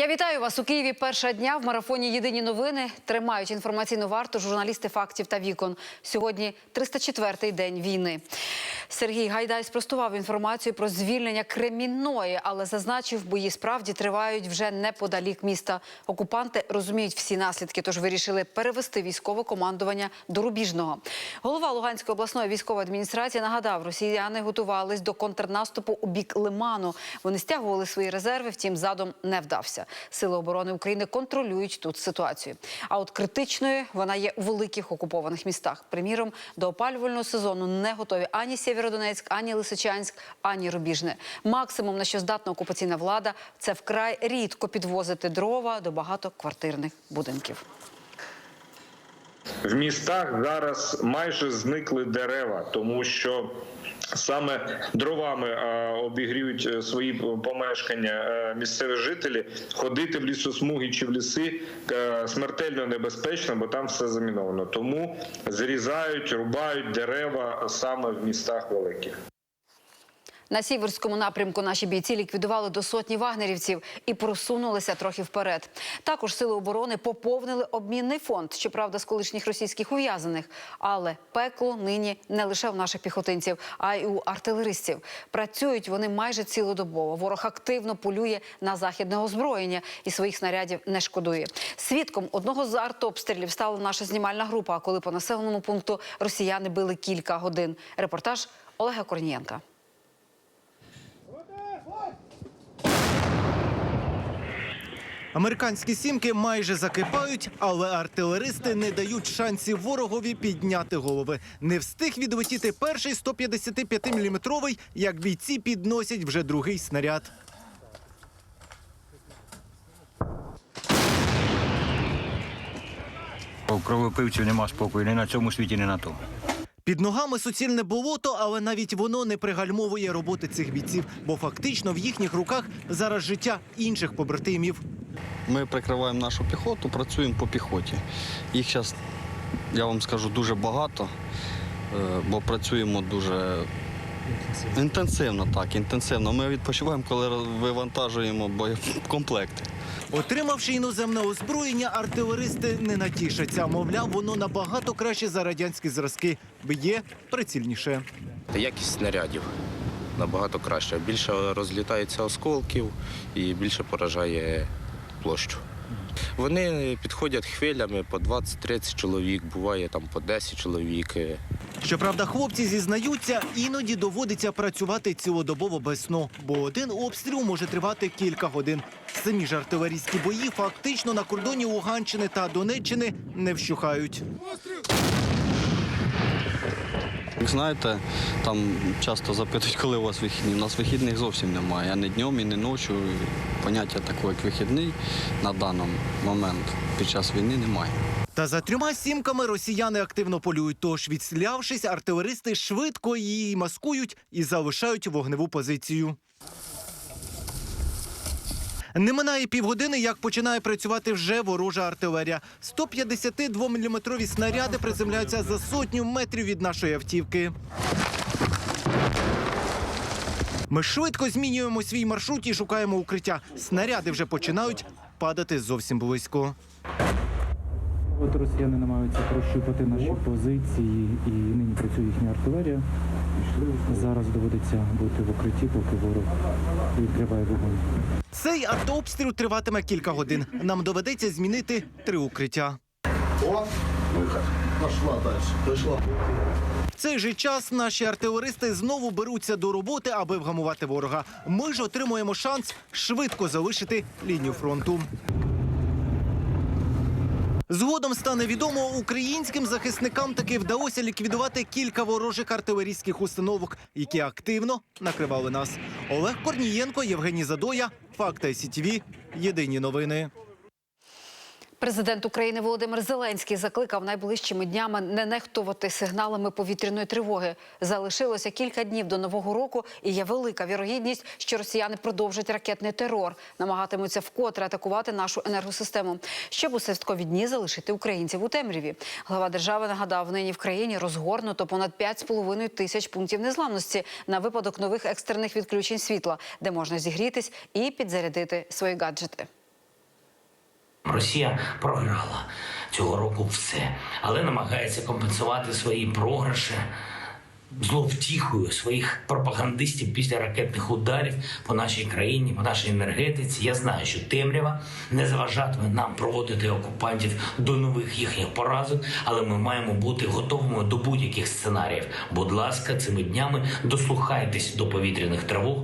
Я вітаю вас у Києві. Перша дня в марафоні Єдині новини тримають інформаційну варту журналісти фактів та вікон. Сьогодні 304-й день війни. Сергій Гайдай спростував інформацію про звільнення Кремінної, але зазначив, бої справді тривають вже неподалік міста. Окупанти розуміють всі наслідки, тож вирішили перевести військове командування до Рубіжного. Голова Луганської обласної військової адміністрації нагадав, росіяни готувались до контрнаступу у бік Лиману. Вони стягували свої резерви, втім задум не вдався. Сили оборони України контролюють тут ситуацію. А от критичною вона є у великих окупованих містах. Приміром, до опалювального сезону не готові ані Сєвєродонецьк, ані Лисичанськ, ані Рубіжне. Максимум на що здатна окупаційна влада це вкрай рідко підвозити дрова до багатоквартирних будинків. В містах зараз майже зникли дерева, тому що саме дровами е, обігріють е, свої помешкання е, місцеві жителі. Ходити в лісосмуги чи в ліси смертельно небезпечно, бо там все заміновано. Тому зрізають, рубають дерева саме в містах великих. На сіверському напрямку наші бійці ліквідували до сотні вагнерівців і просунулися трохи вперед. Також сили оборони поповнили обмінний фонд, щоправда, з колишніх російських ув'язаних. Але пекло нині не лише в наших піхотинців, а й у артилеристів. Працюють вони майже цілодобово. Ворог активно полює на західне озброєння і своїх снарядів не шкодує. Свідком одного з артобстрілів стала наша знімальна група. Коли по населеному пункту росіяни били кілька годин. Репортаж Олега Корнієнка. Американські сімки майже закипають, але артилеристи не дають шансів ворогові підняти голови. Не встиг відлетіти перший 155-мм, як бійці підносять вже другий снаряд. У кровопивців нема спокою ні на цьому світі, ні на тому. Під ногами суцільне болото, але навіть воно не пригальмовує роботи цих бійців, бо фактично в їхніх руках зараз життя інших побратимів. Ми прикриваємо нашу піхоту, працюємо по піхоті. Їх зараз, я вам скажу, дуже багато, е, бо працюємо дуже інтенсивно, так, інтенсивно. Ми відпочиваємо, коли вивантажуємо боєкомплекти. Отримавши іноземне озброєння, артилеристи не натішаться. Мовляв, воно набагато краще за радянські зразки. Б'є прицільніше. Якість снарядів набагато краще. Більше розлітається осколків і більше поражає площу. Вони підходять хвилями по 20-30 чоловік, буває там по 10 чоловік. Щоправда, хлопці зізнаються, іноді доводиться працювати цілодобово без сну, бо один обстріл може тривати кілька годин. Самі ж артилерійські бої фактично на кордоні Луганщини та Донеччини не вщухають. Знаєте, там часто запитують, коли у вас вихідні. У нас вихідних зовсім немає. А не днем і не ночі. Поняття такого, як вихідний на даний момент під час війни немає. Та за трьома сімками росіяни активно полюють. Тож, відслявшись, артилеристи швидко її маскують і залишають вогневу позицію. Не минає півгодини, як починає працювати вже ворожа артилерія. 152-мм снаряди приземляються за сотню метрів від нашої автівки. Ми швидко змінюємо свій маршрут і шукаємо укриття. Снаряди вже починають падати зовсім близько. От росіяни намагаються прощупати наші позиції і нині працює їхня артилерія. Зараз доводиться бути в укритті, поки ворог відкриває вогонь. Цей артобстріл триватиме кілька годин. Нам доведеться змінити три укриття. В цей же час наші артилеристи знову беруться до роботи, аби вгамувати ворога. Ми ж отримуємо шанс швидко залишити лінію фронту. Згодом стане відомо, українським захисникам таки вдалося ліквідувати кілька ворожих артилерійських установок, які активно накривали нас. Олег Корнієнко, Євгеній Задоя, Факти СІТВ. Єдині новини. Президент України Володимир Зеленський закликав найближчими днями не нехтувати сигналами повітряної тривоги. Залишилося кілька днів до нового року, і є велика вірогідність, що росіяни продовжать ракетний терор, намагатимуться вкотре атакувати нашу енергосистему, щоб у святкові дні залишити українців у темряві. Глава держави нагадав, нині в країні розгорнуто понад 5,5 тисяч пунктів незламності на випадок нових екстрених відключень світла, де можна зігрітись і підзарядити свої гаджети. Росія програла цього року все, але намагається компенсувати свої програші зловтіхою своїх пропагандистів після ракетних ударів по нашій країні, по нашій енергетиці. Я знаю, що темрява не заважатиме нам проводити окупантів до нових їхніх поразок, але ми маємо бути готовими до будь-яких сценаріїв. Будь ласка, цими днями дослухайтесь до повітряних тривог.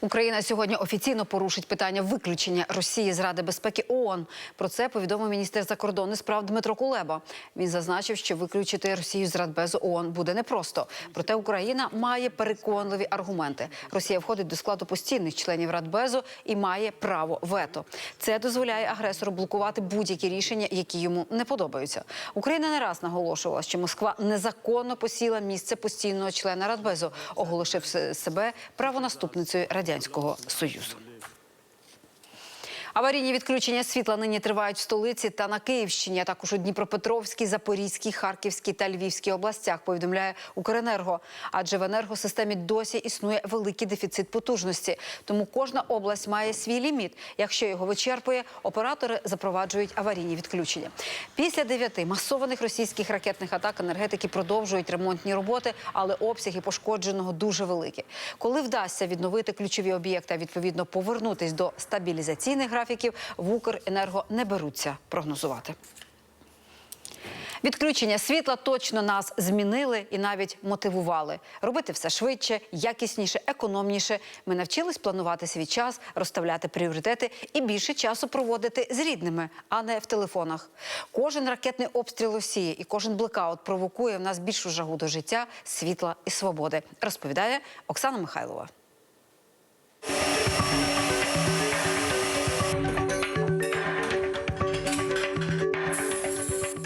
Україна сьогодні офіційно порушить питання виключення Росії з Ради безпеки ООН. Про це повідомив міністр закордонних справ Дмитро Кулеба. Він зазначив, що виключити Росію з Радбезу ООН буде непросто. Проте Україна має переконливі аргументи. Росія входить до складу постійних членів Радбезу і має право вето. Це дозволяє агресору блокувати будь-які рішення, які йому не подобаються. Україна не раз наголошувала, що Москва незаконно посіла місце постійного члена Радбезу, оголошивши себе правонаступницею радянського союзу. Аварійні відключення світла нині тривають в столиці та на Київщині, а також у Дніпропетровській, Запорізькій, Харківській та Львівській областях. Повідомляє Укренерго. Адже в енергосистемі досі існує великий дефіцит потужності. Тому кожна область має свій ліміт. Якщо його вичерпує, оператори запроваджують аварійні відключення. Після дев'яти масованих російських ракетних атак енергетики продовжують ремонтні роботи, але обсяги пошкодженого дуже великі. Коли вдасться відновити ключові об'єкти, а відповідно повернутись до стабілізаційних графіків, в Укренерго не беруться прогнозувати. Відключення світла точно нас змінили і навіть мотивували. Робити все швидше, якісніше, економніше. Ми навчились планувати свій час, розставляти пріоритети і більше часу проводити з рідними, а не в телефонах. Кожен ракетний обстріл Росії і кожен блекаут провокує в нас більшу жагу до життя, світла і свободи. Розповідає Оксана Михайлова.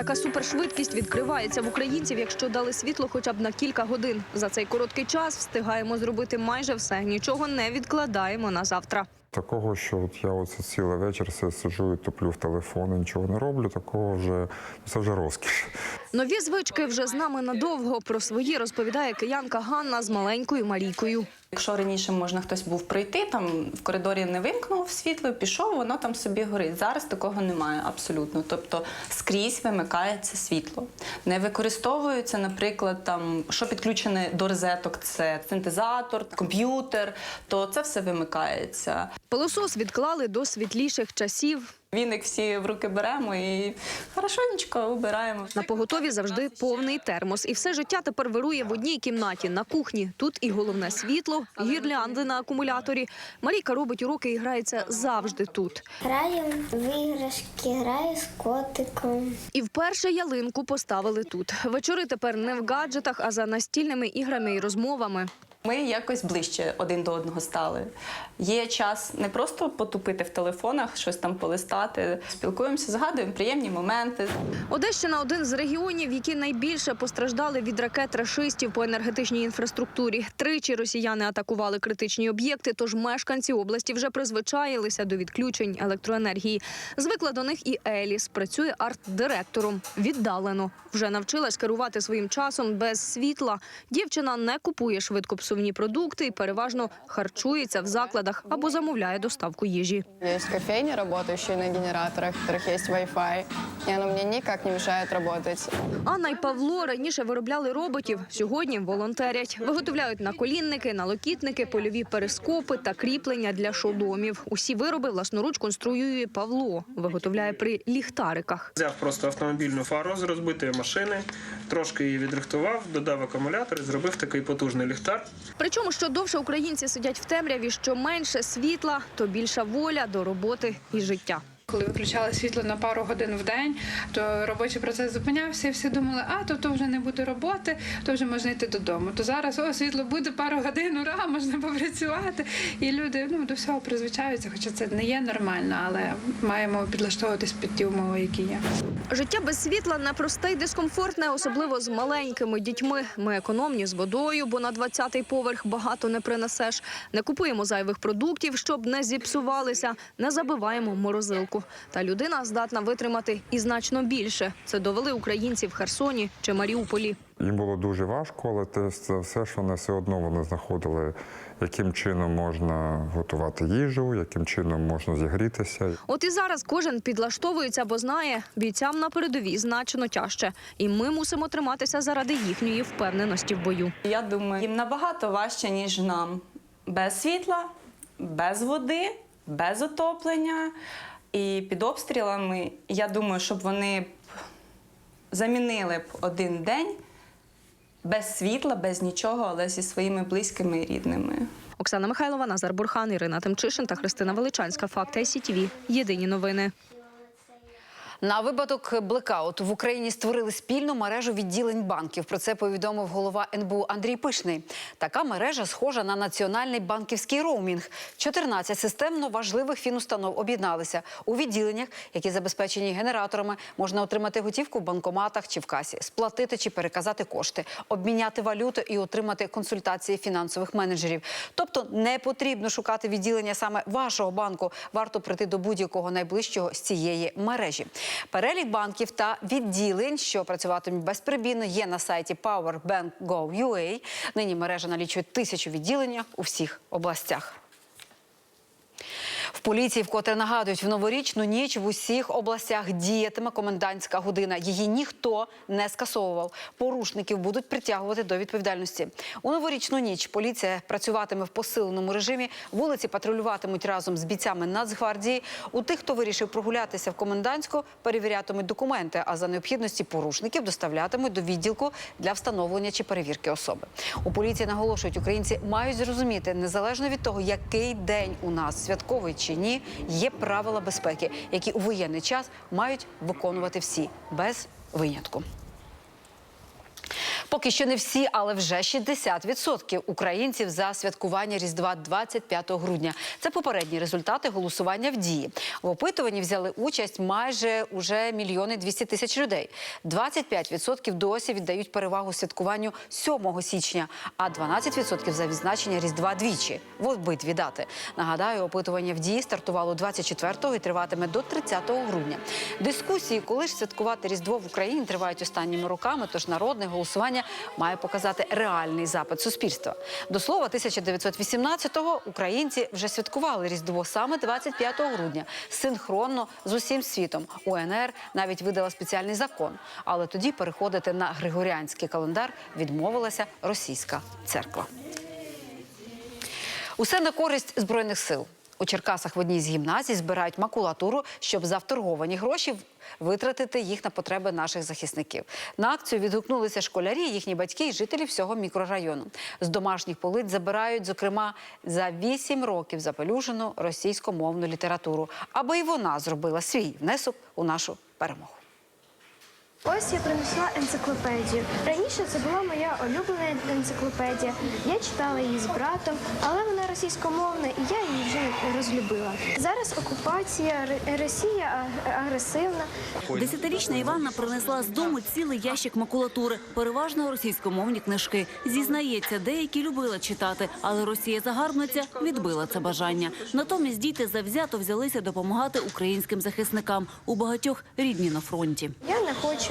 Така супершвидкість відкривається в українців, якщо дали світло хоча б на кілька годин. За цей короткий час встигаємо зробити майже все. Нічого не відкладаємо на завтра. Такого, що от я оце цілий вечір все сиджу і туплю в телефон, і нічого не роблю, такого вже це вже розкіш. Нові звички вже з нами надовго. Про свої розповідає киянка Ганна з маленькою Марійкою. Якщо раніше можна хтось був прийти, там в коридорі не вимкнув світло, пішов, воно там собі горить. Зараз такого немає абсолютно. Тобто скрізь вимикається світло. Не використовується, наприклад, там що підключене до розеток, це синтезатор, комп'ютер, то це все вимикається. Пилосос відклали до світліших часів. Віник всі в руки беремо і хорошонечко убираємо. На поготові завжди повний термос. І все життя тепер вирує в одній кімнаті на кухні. Тут і головне світло, гірлянди на акумуляторі. Марійка робить уроки і грається завжди тут. Граю в іграшки, граю з котиком. І вперше ялинку поставили тут. Вечори тепер не в гаджетах, а за настільними іграми і розмовами. Ми якось ближче один до одного стали. Є час не просто потупити в телефонах, щось там полистати. Спілкуємося, згадуємо приємні моменти. Одещина один з регіонів, які найбільше постраждали від ракет рашистів по енергетичній інфраструктурі. Тричі росіяни атакували критичні об'єкти, тож мешканці області вже призвичаїлися до відключень електроенергії. Звикла до них і Еліс. Працює арт-директором віддалено. Вже навчилась керувати своїм часом без світла. Дівчина не купує швидкопсувні продукти і переважно харчується в закладах або замовляє доставку їжі. Есть кофейни, работающие на генераторах, в которых есть Wi-Fi, и оно мне никак не мешает работать. Анна й Павло раніше виробляли роботів, сьогодні волонтерять. Виготовляють наколінники, налокітники, польові перископи та кріплення для шоломів. Усі вироби власноруч конструює Павло. Виготовляє при ліхтариках. Взяв просто автомобільну фару з розбитої машини, трошки її відрихтував, додав акумулятор і зробив такий потужний ліхтар. Причому, що довше українці сидять в темряві, що менше світла, то більша воля до роботи і життя. Коли виключали світло на пару годин в день, то робочий процес зупинявся, і всі думали, а то, то вже не буде роботи, то вже можна йти додому. То зараз о, світло буде пару годин, ура, можна попрацювати. І люди ну, до всього призвичаються, хоча це не є нормально, але маємо підлаштовуватись під ті умови, які є. Життя без світла непросте й дискомфортне, особливо з маленькими дітьми. Ми економні з водою, бо на 20-й поверх багато не принесеш. Не купуємо зайвих продуктів, щоб не зіпсувалися. Не забиваємо морозилку. Та людина здатна витримати і значно більше. Це довели українці в Херсоні чи Маріуполі. Їм було дуже важко, але те це все ж вони все одно вони знаходили, яким чином можна готувати їжу, яким чином можна зігрітися. От і зараз кожен підлаштовується, бо знає, бійцям на передовій значно тяжче, і ми мусимо триматися заради їхньої впевненості в бою. Я думаю, їм набагато важче, ніж нам. Без світла, без води, без отоплення і під обстрілами. Я думаю, щоб вони б замінили б один день без світла, без нічого, але зі своїми близькими і рідними. Оксана Михайлова, Назар Бурхан, Ірина Тимчишин та Христина Величанська. Факти ICTV. Єдині новини. На випадок блекауту в Україні створили спільну мережу відділень банків. Про це повідомив голова НБУ Андрій Пишний. Така мережа схожа на національний банківський роумінг. 14 системно важливих фінустанов об'єдналися у відділеннях, які забезпечені генераторами. Можна отримати готівку в банкоматах чи в касі, сплатити чи переказати кошти, обміняти валюту і отримати консультації фінансових менеджерів. Тобто не потрібно шукати відділення саме вашого банку. Варто прийти до будь-якого найближчого з цієї мережі. Перелік банків та відділень, що працюватимуть безперебійно, є на сайті powerbank.gov.ua. Нині мережа налічує тисячу відділення у всіх областях. В поліції вкотре нагадують, в новорічну ніч в усіх областях діятиме комендантська година. Її ніхто не скасовував. Порушників будуть притягувати до відповідальності. У новорічну ніч поліція працюватиме в посиленому режимі. Вулиці патрулюватимуть разом з бійцями Нацгвардії. У тих, хто вирішив прогулятися в комендантську, перевірятимуть документи. А за необхідності порушників доставлятимуть до відділку для встановлення чи перевірки особи. У поліції наголошують, українці мають зрозуміти, незалежно від того, який день у нас святковий чи ні, є правила безпеки, які у воєнний час мають виконувати всі без винятку. Поки що не всі, але вже 60% українців за святкування Різдва 25 грудня. Це попередні результати голосування в дії. В опитуванні взяли участь майже уже мільйони 200 тисяч людей. 25% досі віддають перевагу святкуванню 7 січня, а 12% за відзначення Різдва двічі в обидві дати. Нагадаю, опитування в дії стартувало 24-го і триватиме до 30 грудня. Дискусії, коли ж святкувати Різдво в Україні, тривають останніми роками. Тож народне голосування має показати реальний запит суспільства. До слова, 1918-го українці вже святкували Різдво саме 25 грудня, синхронно з усім світом. УНР навіть видала спеціальний закон. Але тоді переходити на григоріанський календар відмовилася російська церква. Усе на користь збройних сил. У Черкасах в одній з гімназій збирають макулатуру, щоб за вторговані гроші витратити їх на потреби наших захисників. На акцію відгукнулися школярі, їхні батьки і жителі всього мікрорайону. З домашніх полиць забирають, зокрема, за вісім років запелюжену російськомовну літературу, аби і вона зробила свій внесок у нашу перемогу. Ось я принесла енциклопедію. Раніше це була моя улюблена енциклопедія. Я читала її з братом, але вона російськомовна, і я її вже розлюбила. Зараз окупація, Росія агресивна. Десятирічна Іванна принесла з дому цілий ящик макулатури, переважно російськомовні книжки. Зізнається, деякі любила читати, але Росія загарбниця відбила це бажання. Натомість діти завзято взялися допомагати українським захисникам. У багатьох рідні на фронті. Я не хочу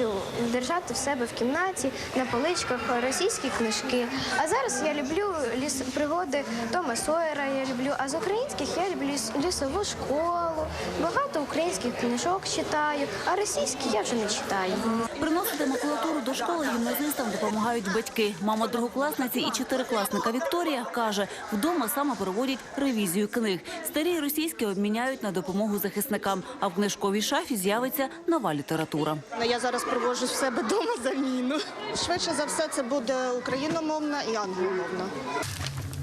держати в себе в кімнаті на поличках російські книжки. А зараз я люблю ліс пригоди Тома Сойера. Я люблю. А з українських я люблю ліс- лісову школу. Багато українських книжок читаю, а російські я вже не читаю. Приносити макулатуру до школи гімназистам допомагають батьки. Мама другокласниці і чотирикласника Вікторія каже, вдома саме проводять ревізію книг. Старі російські обміняють на допомогу захисникам, а в книжковій шафі з'явиться нова література. Я зараз проводжу в себе вдома заміну. Швидше за все, це буде україномовна і англомовна.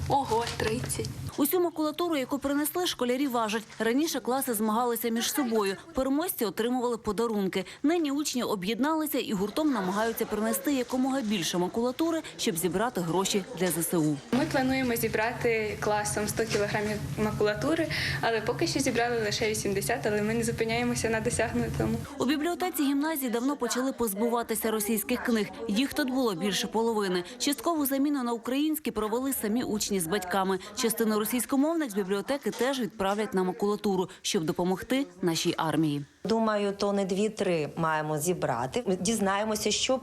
Ого, 30. Усю макулатуру, яку принесли, школярі важать. Раніше класи змагалися між собою. Переможці отримували подарунки. Нині учні об'єдналися і гуртом намагаються принести якомога більше макулатури, щоб зібрати гроші для ЗСУ. Ми плануємо зібрати класом 100 кілограмів макулатури, але поки що зібрали лише 80, але ми не зупиняємося на досягнутому. У бібліотеці гімназії давно почали позбуватися російських книг. Їх тут було більше половини. Часткову заміну на українські провели самі учні з батьками. Частину російськомовних з бібліотеки теж відправлять на макулатуру, щоб допомогти нашій армії. Думаю, тони дві-три маємо зібрати. Ми Дізнаємося, що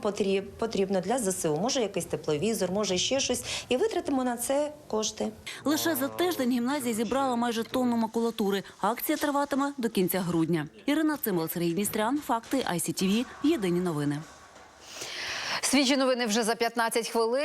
потрібно для ЗСУ. Може, якийсь тепловізор, може ще щось, і витратимо на це кошти. Лише за тиждень гімназія зібрала майже тонну макулатури. Акція триватиме до кінця грудня. Ірина Цимол, Сергій Дністрян, факти ICTV, Єдині новини. Свіжі новини вже за 15 хвилин.